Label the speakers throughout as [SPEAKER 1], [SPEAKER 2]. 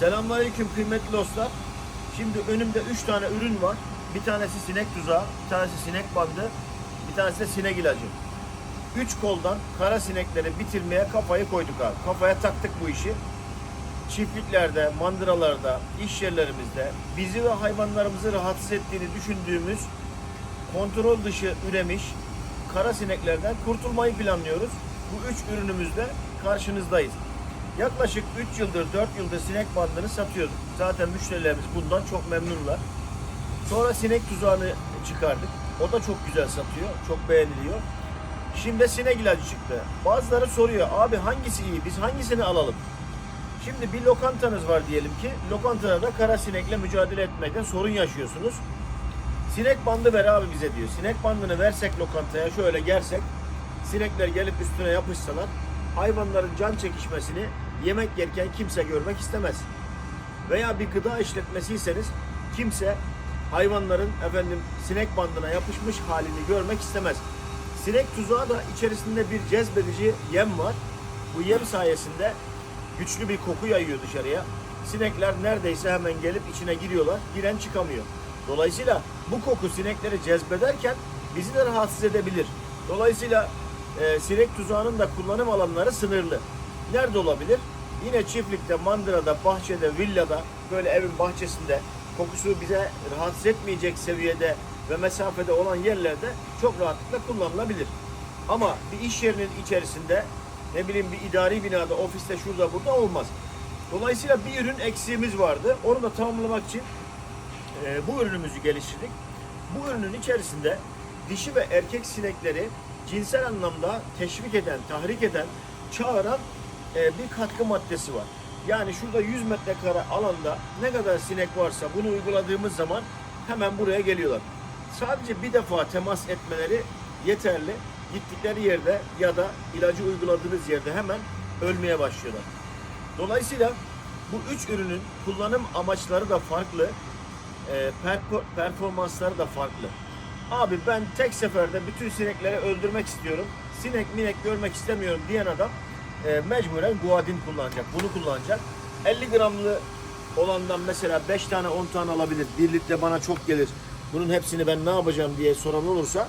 [SPEAKER 1] Selamünaleyküm kıymetli dostlar. Şimdi önümde 3 tane ürün var. Bir tanesi sinek tuzağı, bir tanesi sinek bandı, bir tanesi de sinek ilacı. 3 koldan kara sinekleri bitirmeye kafayı koyduk abi. Kafaya taktık bu işi. Çiftliklerde, mandıralarda, iş yerlerimizde bizi ve hayvanlarımızı rahatsız ettiğini düşündüğümüz kontrol dışı üremiş kara sineklerden kurtulmayı planlıyoruz. Bu üç ürünümüzle karşınızdayız. Yaklaşık 3 yıldır, 4 yıldır sinek bandını satıyorduk. Zaten müşterilerimiz bundan çok memnunlar. Sonra sinek tuzağını çıkardık. O da çok güzel satıyor, çok beğeniliyor. Şimdi sinek ilacı çıktı. Bazıları soruyor, abi hangisi iyi, biz hangisini alalım? Şimdi bir lokantanız var diyelim ki, lokantada da kara sinekle mücadele etmekten sorun yaşıyorsunuz. Sinek bandı ver abi bize diyor. Sinek bandını versek lokantaya şöyle gersek sinekler gelip üstüne yapışsalar hayvanların can çekişmesini yemek yerken kimse görmek istemez. Veya bir gıda işletmesiyseniz kimse hayvanların efendim sinek bandına yapışmış halini görmek istemez. Sinek tuzağı da içerisinde bir cezbedici yem var. Bu yem sayesinde güçlü bir koku yayıyor dışarıya. Sinekler neredeyse hemen gelip içine giriyorlar. Giren çıkamıyor. Dolayısıyla bu koku sinekleri cezbederken bizi de rahatsız edebilir. Dolayısıyla e, sinek tuzağının da kullanım alanları sınırlı. Nerede olabilir? Yine çiftlikte, mandırada, bahçede, villada, böyle evin bahçesinde kokusu bize rahatsız etmeyecek seviyede ve mesafede olan yerlerde çok rahatlıkla kullanılabilir. Ama bir iş yerinin içerisinde ne bileyim bir idari binada, ofiste, şurada, burada olmaz. Dolayısıyla bir ürün eksiğimiz vardı. Onu da tamamlamak için e, bu ürünümüzü geliştirdik. Bu ürünün içerisinde dişi ve erkek sinekleri cinsel anlamda teşvik eden, tahrik eden, çağıran e, bir katkı maddesi var. Yani şurada 100 metrekare alanda ne kadar sinek varsa bunu uyguladığımız zaman hemen buraya geliyorlar. Sadece bir defa temas etmeleri yeterli. Gittikleri yerde ya da ilacı uyguladığınız yerde hemen ölmeye başlıyorlar. Dolayısıyla bu üç ürünün kullanım amaçları da farklı, e, performansları da farklı. Abi ben tek seferde bütün sinekleri öldürmek istiyorum, sinek minek görmek istemiyorum diyen adam e, mecburen guadin kullanacak, bunu kullanacak. 50 gramlı olandan mesela 5 tane 10 tane alabilir. Bir litre bana çok gelir. Bunun hepsini ben ne yapacağım diye soran olursa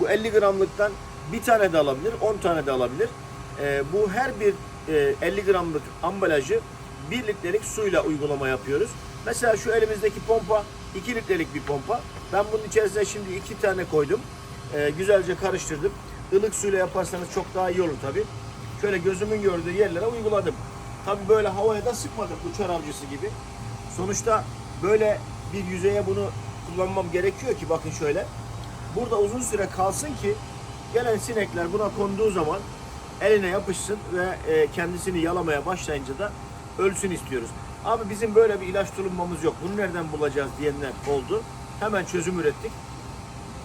[SPEAKER 1] bu 50 gramlıktan bir tane de alabilir, 10 tane de alabilir. E, bu her bir e, 50 gramlık ambalajı 1 litrelik suyla uygulama yapıyoruz. Mesela şu elimizdeki pompa 2 litrelik bir pompa. Ben bunun içerisine şimdi 2 tane koydum. E, güzelce karıştırdım. Ilık suyla yaparsanız çok daha iyi olur tabi. Şöyle gözümün gördüğü yerlere uyguladım. Tabi böyle havaya da sıkmadım uçar avcısı gibi. Sonuçta böyle bir yüzeye bunu kullanmam gerekiyor ki bakın şöyle. Burada uzun süre kalsın ki gelen sinekler buna konduğu zaman eline yapışsın ve e, kendisini yalamaya başlayınca da ölsün istiyoruz. Abi bizim böyle bir ilaç tulumamız yok. Bunu nereden bulacağız diyenler oldu. Hemen çözüm ürettik.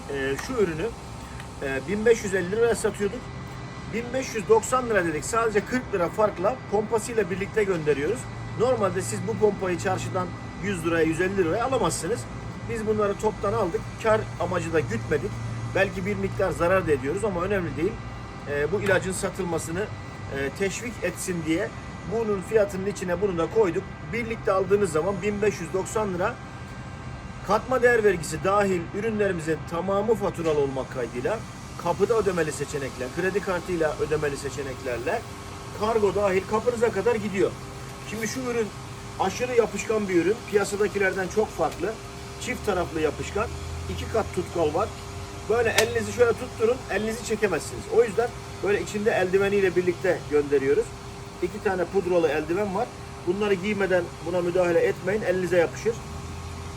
[SPEAKER 1] E, şu ürünü e, 1550 liraya satıyorduk. 1590 lira dedik. Sadece 40 lira farkla pompasıyla birlikte gönderiyoruz. Normalde siz bu pompayı çarşıdan 100 liraya 150 liraya alamazsınız. Biz bunları toptan aldık. Kar amacı da gütmedik. Belki bir miktar zarar da ediyoruz ama önemli değil. Ee, bu ilacın satılmasını e, teşvik etsin diye bunun fiyatının içine bunu da koyduk. Birlikte aldığınız zaman 1590 lira Katma değer vergisi dahil ürünlerimizin tamamı faturalı olmak kaydıyla kapıda ödemeli seçenekler, kredi kartıyla ödemeli seçeneklerle kargo dahil kapınıza kadar gidiyor. Şimdi şu ürün aşırı yapışkan bir ürün. Piyasadakilerden çok farklı. Çift taraflı yapışkan. iki kat tutkal var. Böyle elinizi şöyle tutturun, elinizi çekemezsiniz. O yüzden böyle içinde eldiveniyle birlikte gönderiyoruz. İki tane pudralı eldiven var. Bunları giymeden buna müdahale etmeyin, elinize yapışır.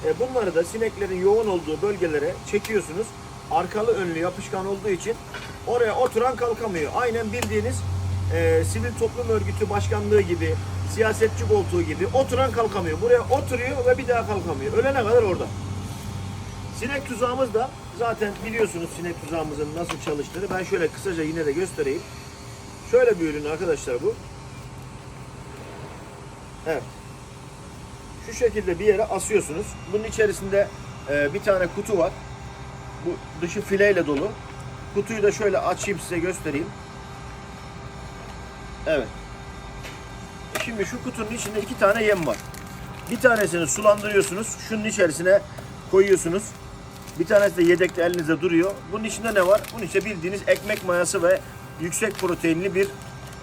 [SPEAKER 1] E, bunları da sineklerin yoğun olduğu bölgelere çekiyorsunuz. Arkalı önlü yapışkan olduğu için oraya oturan kalkamıyor. Aynen bildiğiniz e, sivil toplum örgütü başkanlığı gibi, siyasetçi koltuğu gibi oturan kalkamıyor. Buraya oturuyor ve bir daha kalkamıyor. Ölene kadar orada. Sinek tuzağımız da zaten biliyorsunuz sinek tuzağımızın nasıl çalıştığını. Ben şöyle kısaca yine de göstereyim. Şöyle bir ürün arkadaşlar bu. Evet şu şekilde bir yere asıyorsunuz. Bunun içerisinde e, bir tane kutu var. Bu dışı fileyle dolu. Kutuyu da şöyle açayım size göstereyim. Evet. Şimdi şu kutunun içinde iki tane yem var. Bir tanesini sulandırıyorsunuz. Şunun içerisine koyuyorsunuz. Bir tanesi de yedekte elinizde duruyor. Bunun içinde ne var? Bunun içinde bildiğiniz ekmek mayası ve yüksek proteinli bir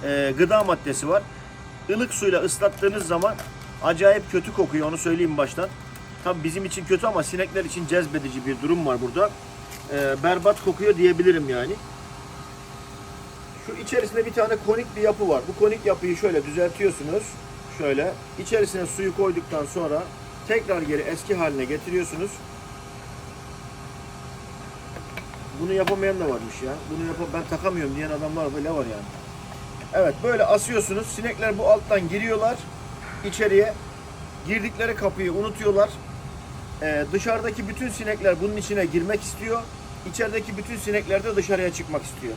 [SPEAKER 1] e, gıda maddesi var. Ilık suyla ıslattığınız zaman acayip kötü kokuyor onu söyleyeyim baştan. Tabii bizim için kötü ama sinekler için cezbedici bir durum var burada. E, berbat kokuyor diyebilirim yani. Şu içerisinde bir tane konik bir yapı var. Bu konik yapıyı şöyle düzeltiyorsunuz. Şöyle. İçerisine suyu koyduktan sonra tekrar geri eski haline getiriyorsunuz. Bunu yapamayan da varmış ya. Bunu yap ben takamıyorum diyen adamlar bile var yani. Evet böyle asıyorsunuz. Sinekler bu alttan giriyorlar içeriye. Girdikleri kapıyı unutuyorlar. Ee, dışarıdaki bütün sinekler bunun içine girmek istiyor. İçerideki bütün sinekler de dışarıya çıkmak istiyor.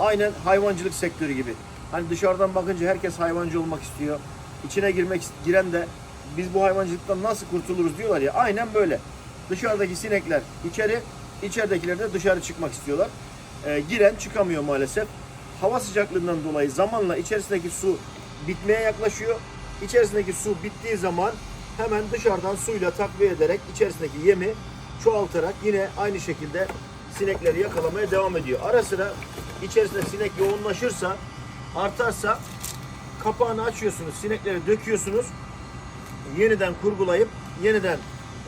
[SPEAKER 1] Aynen hayvancılık sektörü gibi. Hani dışarıdan bakınca herkes hayvancı olmak istiyor. İçine girmek giren de biz bu hayvancılıktan nasıl kurtuluruz diyorlar ya. Aynen böyle. Dışarıdaki sinekler içeri, içeridekiler de dışarı çıkmak istiyorlar. Ee, giren çıkamıyor maalesef. Hava sıcaklığından dolayı zamanla içerisindeki su bitmeye yaklaşıyor. İçerisindeki su bittiği zaman hemen dışarıdan suyla takviye ederek içerisindeki yemi çoğaltarak yine aynı şekilde sinekleri yakalamaya devam ediyor. Ara sıra içerisinde sinek yoğunlaşırsa, artarsa kapağını açıyorsunuz, sinekleri döküyorsunuz. Yeniden kurgulayıp yeniden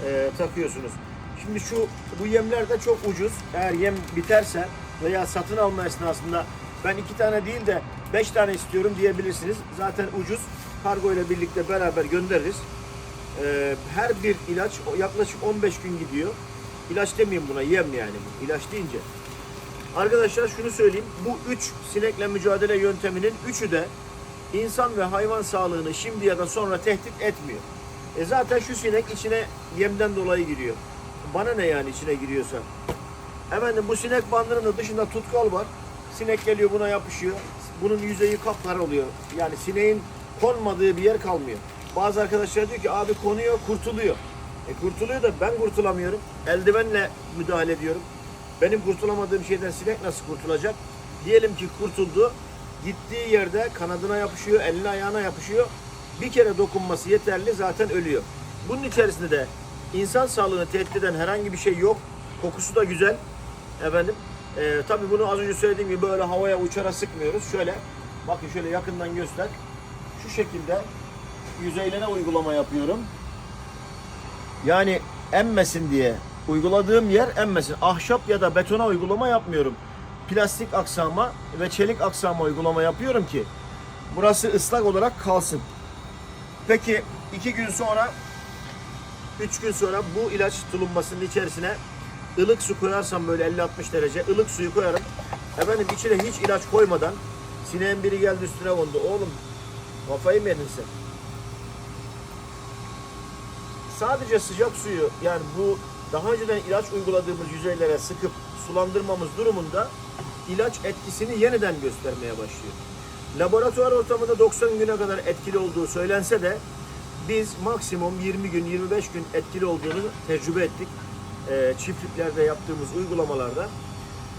[SPEAKER 1] e, takıyorsunuz. Şimdi şu bu yemler de çok ucuz. Eğer yem biterse veya satın alma esnasında ben iki tane değil de beş tane istiyorum diyebilirsiniz. Zaten ucuz. Kargo ile birlikte beraber göndeririz. Ee, her bir ilaç yaklaşık 15 gün gidiyor. İlaç demeyeyim buna yem yani. İlaç deyince. Arkadaşlar şunu söyleyeyim. Bu üç sinekle mücadele yönteminin üçü de insan ve hayvan sağlığını şimdi ya da sonra tehdit etmiyor. E zaten şu sinek içine yemden dolayı giriyor. Bana ne yani içine giriyorsa. Efendim bu sinek bandının da dışında tutkal var. Sinek geliyor buna yapışıyor. Bunun yüzeyi kapkara oluyor. Yani sineğin konmadığı bir yer kalmıyor. Bazı arkadaşlar diyor ki abi konuyor kurtuluyor. E kurtuluyor da ben kurtulamıyorum. Eldivenle müdahale ediyorum. Benim kurtulamadığım şeyden sinek nasıl kurtulacak? Diyelim ki kurtuldu. Gittiği yerde kanadına yapışıyor, eline ayağına yapışıyor. Bir kere dokunması yeterli zaten ölüyor. Bunun içerisinde de insan sağlığını tehdit eden herhangi bir şey yok. Kokusu da güzel. Efendim. E, tabii bunu az önce söylediğim gibi böyle havaya uçara sıkmıyoruz. Şöyle bakın şöyle yakından göster. Şu şekilde yüzeylerine uygulama yapıyorum. Yani emmesin diye uyguladığım yer emmesin. Ahşap ya da betona uygulama yapmıyorum. Plastik aksama ve çelik aksama uygulama yapıyorum ki burası ıslak olarak kalsın. Peki iki gün sonra, üç gün sonra bu ilaç tulummasının içerisine ılık su koyarsam böyle 50-60 derece ılık suyu koyarım. Efendim içine hiç ilaç koymadan sineğin biri geldi üstüne kondu. Oğlum kafayı mı yedin sen? Sadece sıcak suyu yani bu daha önceden ilaç uyguladığımız yüzeylere sıkıp sulandırmamız durumunda ilaç etkisini yeniden göstermeye başlıyor. Laboratuvar ortamında 90 güne kadar etkili olduğu söylense de biz maksimum 20 gün 25 gün etkili olduğunu tecrübe ettik. Ee, çiftliklerde yaptığımız uygulamalarda.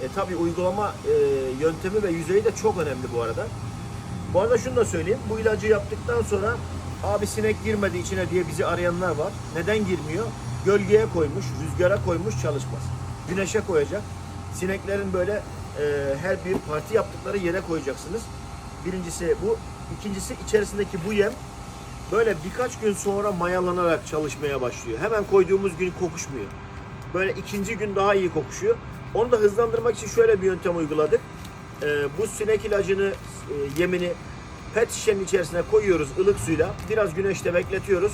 [SPEAKER 1] E, tabii uygulama e, yöntemi ve yüzeyi de çok önemli bu arada. Bu arada şunu da söyleyeyim. Bu ilacı yaptıktan sonra abi sinek girmedi içine diye bizi arayanlar var. Neden girmiyor? Gölgeye koymuş, rüzgara koymuş çalışmaz. Güneşe koyacak. Sineklerin böyle e, her bir parti yaptıkları yere koyacaksınız. Birincisi bu. İkincisi içerisindeki bu yem böyle birkaç gün sonra mayalanarak çalışmaya başlıyor. Hemen koyduğumuz gün kokuşmuyor. Böyle ikinci gün daha iyi kokuşuyor. Onu da hızlandırmak için şöyle bir yöntem uyguladık. Ee, bu sinek ilacını, e, yemini pet şişenin içerisine koyuyoruz ılık suyla. Biraz güneşte bekletiyoruz.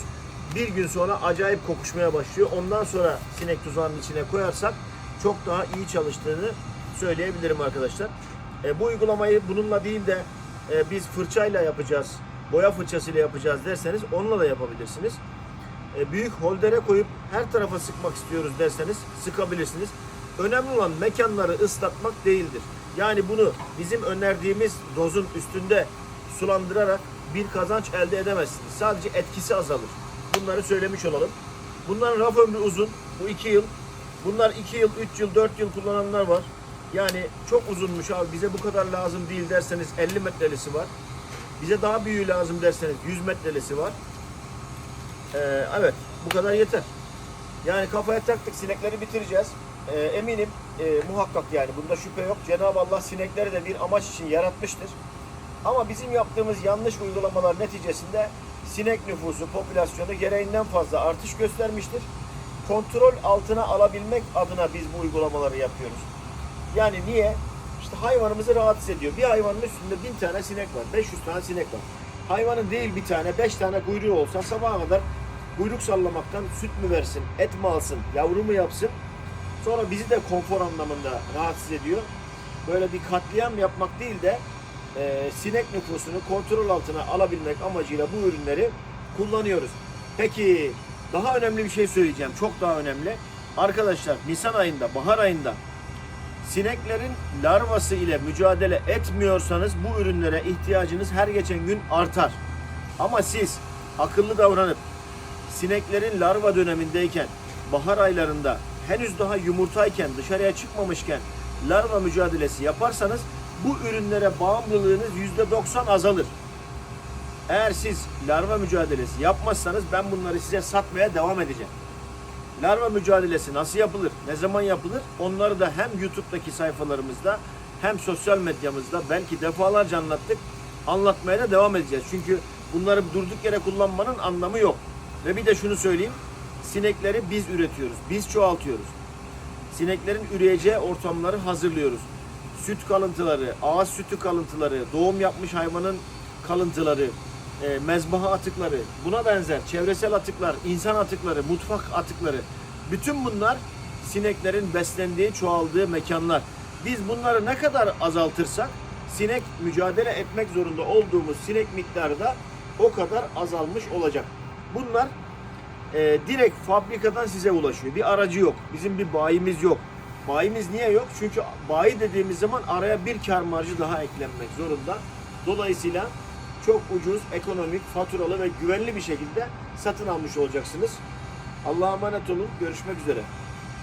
[SPEAKER 1] Bir gün sonra acayip kokuşmaya başlıyor. Ondan sonra sinek tuzağının içine koyarsak çok daha iyi çalıştığını söyleyebilirim arkadaşlar. E, bu uygulamayı bununla değil de e, biz fırçayla yapacağız, boya fırçasıyla yapacağız derseniz onunla da yapabilirsiniz. E, büyük holdere koyup her tarafa sıkmak istiyoruz derseniz sıkabilirsiniz. Önemli olan mekanları ıslatmak değildir. Yani bunu bizim önerdiğimiz dozun üstünde sulandırarak bir kazanç elde edemezsiniz. Sadece etkisi azalır. Bunları söylemiş olalım. Bunların raf ömrü uzun. Bu iki yıl. Bunlar iki yıl, üç yıl, dört yıl kullananlar var. Yani çok uzunmuş abi bize bu kadar lazım değil derseniz 50 metrelisi var. Bize daha büyüğü lazım derseniz 100 metrelisi var. Ee, evet bu kadar yeter. Yani kafaya taktık sinekleri bitireceğiz. Ee, eminim e, muhakkak yani bunda şüphe yok. Cenab-ı Allah sinekleri de bir amaç için yaratmıştır. Ama bizim yaptığımız yanlış uygulamalar neticesinde sinek nüfusu, popülasyonu gereğinden fazla artış göstermiştir. Kontrol altına alabilmek adına biz bu uygulamaları yapıyoruz. Yani niye? İşte hayvanımızı rahatsız ediyor. Bir hayvanın üstünde bin tane sinek var, 500 tane sinek var. Hayvanın değil bir tane, beş tane kuyruğu olsa sabaha kadar kuyruk sallamaktan süt mü versin, et mi alsın, yavru mu yapsın? Sonra bizi de konfor anlamında rahatsız ediyor. Böyle bir katliam yapmak değil de e, sinek nüfusunu kontrol altına alabilmek amacıyla bu ürünleri kullanıyoruz. Peki daha önemli bir şey söyleyeceğim. Çok daha önemli. Arkadaşlar Nisan ayında, bahar ayında sineklerin larvası ile mücadele etmiyorsanız bu ürünlere ihtiyacınız her geçen gün artar. Ama siz akıllı davranıp sineklerin larva dönemindeyken, bahar aylarında henüz daha yumurtayken, dışarıya çıkmamışken larva mücadelesi yaparsanız bu ürünlere bağımlılığınız %90 azalır. Eğer siz larva mücadelesi yapmazsanız ben bunları size satmaya devam edeceğim. Larva mücadelesi nasıl yapılır, ne zaman yapılır onları da hem YouTube'daki sayfalarımızda hem sosyal medyamızda belki defalarca anlattık. Anlatmaya da devam edeceğiz. Çünkü bunları durduk yere kullanmanın anlamı yok. Ve bir de şunu söyleyeyim. Sinekleri biz üretiyoruz. Biz çoğaltıyoruz. Sineklerin üreyeceği ortamları hazırlıyoruz. Süt kalıntıları, ağız sütü kalıntıları, doğum yapmış hayvanın kalıntıları, e, mezbaha atıkları, buna benzer çevresel atıklar, insan atıkları, mutfak atıkları. Bütün bunlar sineklerin beslendiği, çoğaldığı mekanlar. Biz bunları ne kadar azaltırsak sinek mücadele etmek zorunda olduğumuz sinek miktarı da o kadar azalmış olacak. Bunlar e, direkt fabrikadan size ulaşıyor. Bir aracı yok. Bizim bir bayimiz yok. Bayimiz niye yok? Çünkü bayi dediğimiz zaman araya bir kar marjı daha eklenmek zorunda. Dolayısıyla çok ucuz, ekonomik, faturalı ve güvenli bir şekilde satın almış olacaksınız. Allah'a emanet olun. Görüşmek üzere.